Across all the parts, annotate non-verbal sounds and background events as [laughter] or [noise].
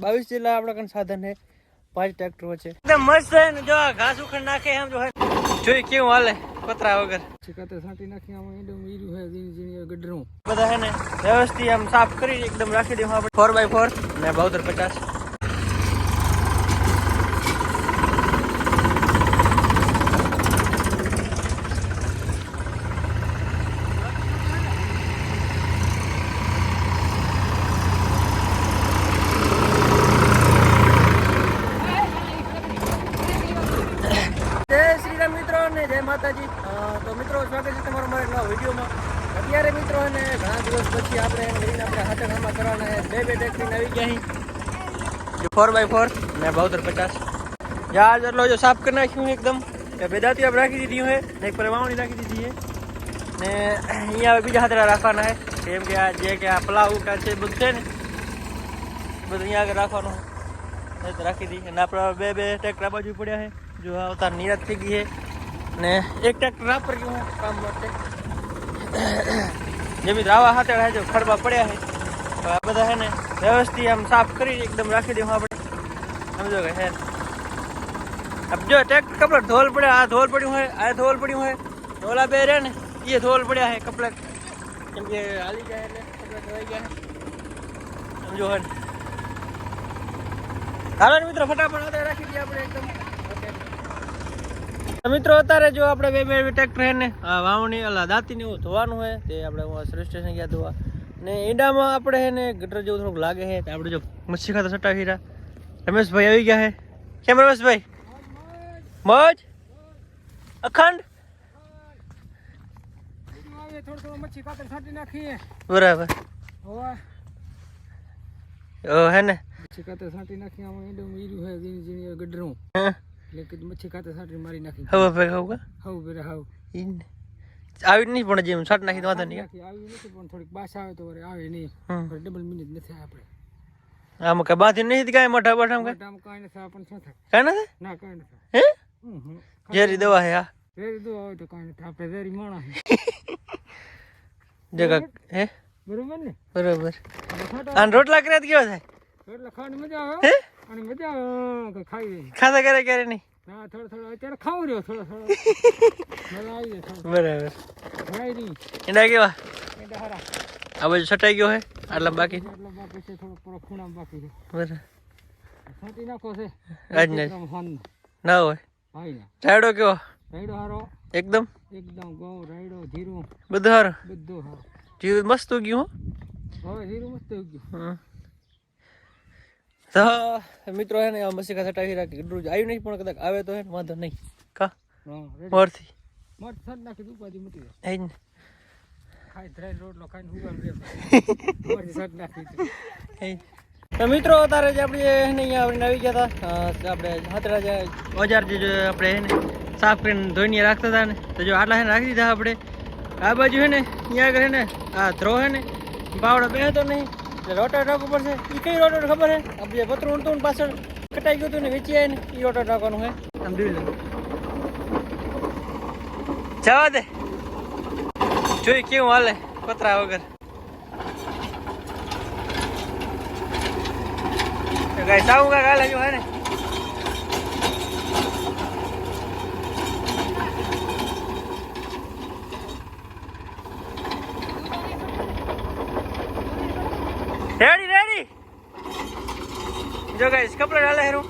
બાવીસ જેટલા આપણા કણ સાધન છે. પાંચ ટ્રેક્ટરો છે. એકદમ મસ્ત છે ને જો આ ઘાસ ઉખડ નાખે એમ જો જોઈ કેવું હાલે પતરા વગર. ચકાતે સાટી નાખી આમાં એકદમ વીરું છે ઝીણી ઝીણી ગડરું બધા છે ને વ્યવસ્થિત આમ સાફ કરી એકદમ રાખી દઉં આપણે. ફોર બાય ફોર ને બાવતર પચાસ જય શ્રી રામ મિત્રો અને જય માતાજી અ, તો મિત્રો સ્વાગત છે તમારું મારા નવા વિડીયોમાં. અત્યારે મિત્રો અને ઘણા દિવસ પછી આપણે એમ લઈને આપણે હાથે હાથમાં કરવાના બે બે ટેક્સી આવી ગયા ફોર બાય ફોર ને બાવતર પચાસ. જહાજ એટલો જો સાફ કરી નાખ્યું એકદમ. કે બે દાંતી આપણે રાખી દીધી હોય. ને એક પર રાખી દીધી છે. ને અહીંયા હવે બીજા હાથરા રાખવાના છે. કેમ કે આ જે કે આ પલાવ કા છે બધું છે ને. બધું અહીંયા આગળ રાખવાનું રાખી દીધી અને આપણા બે બે ટ્રેક્ટર બાજુ પડ્યા છે. જો આવતા નિરાશ થઈ ગઈ છે. ને એક ટ્રેક્ટર વાપર ગયું કામ માટે. જેમી બી રાવા હાથે હે ખડબા પડ્યા છે. આ બધા હે ને વ્યવસ્થિત આમ સાફ કરી એકદમ રાખી દઉં આપણે. સમજો કે હે અબ જો ટેક કપડા ધોલ પડે આ ધોલ પડ્યું હોય, આ ધોલ પડ્યું હોય. ધોલા બે રહે ને એ ધોલ પડ્યા હે કપડા. કેમ કે હાલી જાય એટલે કપડા ધોઈ ગયા સમજો હોય ને? હાલો મિત્રો, ફટાફટ રાખી દઈએ આપણે એકદમ. મિત્રો અત્યારે જો આપણે બે બે ટ્રેક્ટર હે ને વાવણી અલા દાંતી ને એવું ધોવાનું હોય તે આપણે સર્વિસ સ્ટેશન ગયા ધોવા. ને ઈંડામાં આપણે હે ને ગટર જેવું થોડુંક લાગે છે. તો આપણે જો મચ્છી ખાતા સટ્ટા રહ્યા રમેશભાઈ આવી ગયા હે કેમ રમેશભાઈ? મોજ? અખંડ? બરાબર. હે ને? મચ્છી કાતર સાટી નાખી આમાં ઈંડું ઈર્યું હે ઝીણી ઝીણી ગડરું હા? એટલે કીધું મચ્છી ખાતા સાટી મારી નાખી. હવે કા? હાવ હવે હાવ. ઈને. આવી નહીં પણ જેમ શર્ટ નાખી તો વાંધો નહીં આવી નથી પણ થોડીક બાસ આવે તો આવે નહીં. પણ ડબલ મિનિટ નથી આપણે. આમ કઈ બાંધી નહીં કાંઈ મોટા કાંઈ? મોટામાં કાંઈ નથી આવે પણ શું થાય? કાંઈ નથી? ના કાંઈ નથી હે? ઝેરી દવા હે હા વેરી દવા આવે તો કાંઈ નથી. આપણે ઝેરી માણસ જગા હે? બરોબર ને? બરોબર. આપણે રોટલા કર્યા કેવા થાય? રોટલા ખાવાની મજા આવે હે? અને મજા ખાઈ ખાધા કરે ક્યારે નહીં? હા થોડો થોડો અત્યારે ખાવ રહ્યો થોડો થોડો. [laughs] બરાબર. ઈંડા કેવા? આ બાજુ છટાઈ ગયો હે? આટલા બાકી? બાકી છે થોડો પૂરો ખૂણા બાકી છે. બરાબર. છાંટી નાખો છે. આજ નહીં ના હોય. રાયડો કેવો? રાયડો હારો. એકદમ? એકદમ ઘઉં રાયડો જીરું. બધું હારો? બધું હારો. જીરું મસ્ત ઉગ્યું હો? હવે જીરું મસ્ત ઉગ્યું. હમ. તો મિત્રો હે ને આ મસીકા છટાવી રાખી. એટલું આવ્યું નહીં પણ કદાચ આવે તો હે ને વાંધો નહીં. કા? હા મોરથી. મોર છાંટ નાખી ઉપાધી મટી જાય. હે ને. ખાઈ ધરાઈ રોટલો ખાઈને હુગામ રે છાંટ નાખી દઉં. એ તો મિત્રો અત્યારે જે આપણે એને અહીંયા આવીને આવી ગયા હતા આપણે હાથરા જે ઓજાર જે આપણે એને સાફ કરીને ધોઈને રાખતા હતા ને તો જો આટલા હે રાખી દીધા આપણે. આ બાજુ હે ને અહીંયા આગળ હે ને આ ધ્રો હે ને પાવડો બેહતો નહીં. એટલે રોટર નાખવું પડશે એ કઈ રોટર ખબર હે આપણે જે પતરું ઉડતું પાછળ કટાઈ ગયું હતું ને વેચી આવીને એ રોટર નાખવાનું હે આમ જોઈ લો. જવા દે. જોઈ કેવું હાલે પતરા વગર. ગાય સાવું કાંક હાલે જો હે ને? જો ગાઈસ કપડા ડાલે હેરું.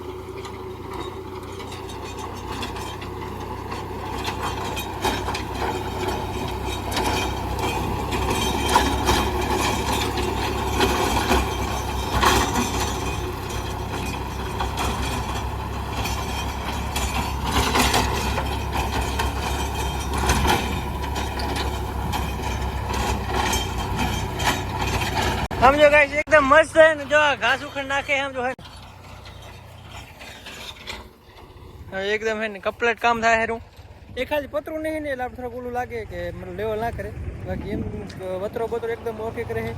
સમજો ગાઈસ એકદમ મસ્ત છે ને જો ઘાસ ઉખડ નાખે એમ જો હે ને. હવે એકદમ હે ને કમ્પ્લેટ કામ થાય હેરું. એ ખાલી પતરું નહીં ને એટલે આપણે થોડુંક ઓલું લાગે કે લેવલ ના કરે. બાકી એમ વતરો બતરો એકદમ ઓકે કરે છે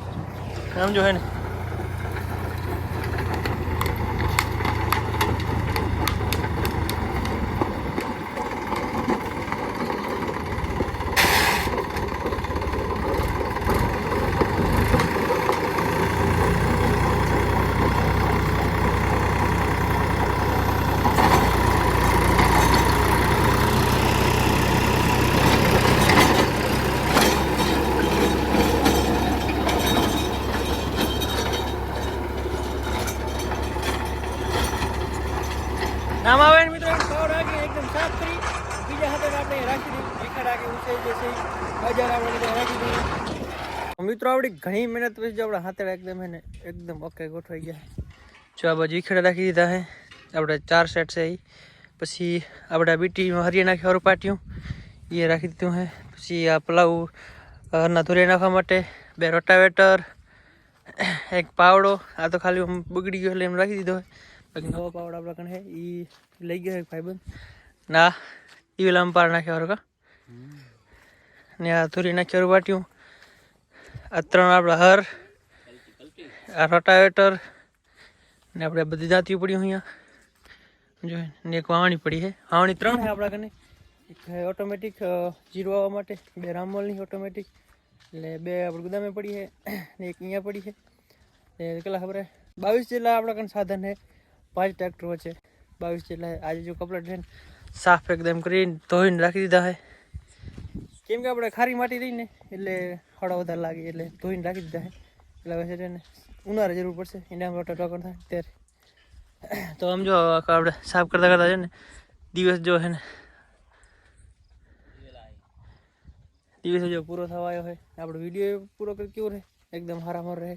સમજો હે ને નામ આવે ને મિત્રો પાવડ રાખી એકદમ સાફ કરી બીજા હાથે આપણે રાખી મિત્રો આપણી ઘણી મહેનત પછી જો આપણા હાથેડા એકદમ એને એકદમ ઓકે ગોઠવાઈ ગયા. જો આ બાજુ ઈખેડા રાખી દીધા હે. આપણે ચાર સેટ છે એ પછી આપણે બીટીમાં હરિયા નાખ્યું પાટિયું એ રાખી દીધું હે. પછી આ પલાવ હરના ધોરિયા નાખવા માટે બે રોટાવેટર, એક પાવડો, આ તો ખાલી આમ બગડી ગયો એટલે એમ રાખી દીધો હોય બાકી નવો પાવડો આપણા કણે એ લઈ ગયો એક ભાઈબંધ. ના એ વેલા પાર નાખ્યા કા. ને આ ધોરી નાખ્યા વાટ્યું. આ ત્રણ આપણા હર, આ રોટાવેટર, ને આપણે બધી જાતિઓ પડ્યું અહીંયા. જો, ને એક વાવણી પડી છે. વાવણી ત્રણ છે આપણા કને એક ઓટોમેટિક જીરો આવવા માટે, બે રામમોલની ઓટોમેટિક એટલે બે આપણે ગુદામે પડી છે, ને એક અહીંયા પડી છે. ને કેટલા ખબર બાવીસ જેટલા આપણા કને સાધન છે. પાંચ ટ્રેક્ટરો છે. બાવીસ જેટલા આજે જો કપડા ટ્રેન સાફ એકદમ કરીને ધોઈને રાખી દીધા છે. કેમ કે આપણે ખારી માટી રહીને એટલે હળો વધારે લાગે, એટલે ધોઈને રાખી દીધા એટલે હવે છે ને ઉનાળે જરૂર પડશે, એના માટે ટોકર થાય ત્યારે. તો આમ જો આપણે સાફ કરતા કરતા છે ને, દિવસ જો છે ને, દિવસ જો પૂરો થવા આવ્યો હોય આપણો વીડિયો પૂરો કરી કેવો રહે? એકદમ હારામાર રહે.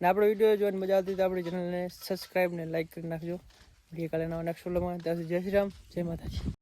ને આપણો વીડિયો જોઈને મજા આવતી તો આપણી ચેનલને સબસ્ક્રાઈબ ને લાઈક કરી નાખજો. વીડિયો કાલે નવા નેક્સ્ટ વ્લોગમાં ત્યાં જય શ્રી રામ, જય માતાજી.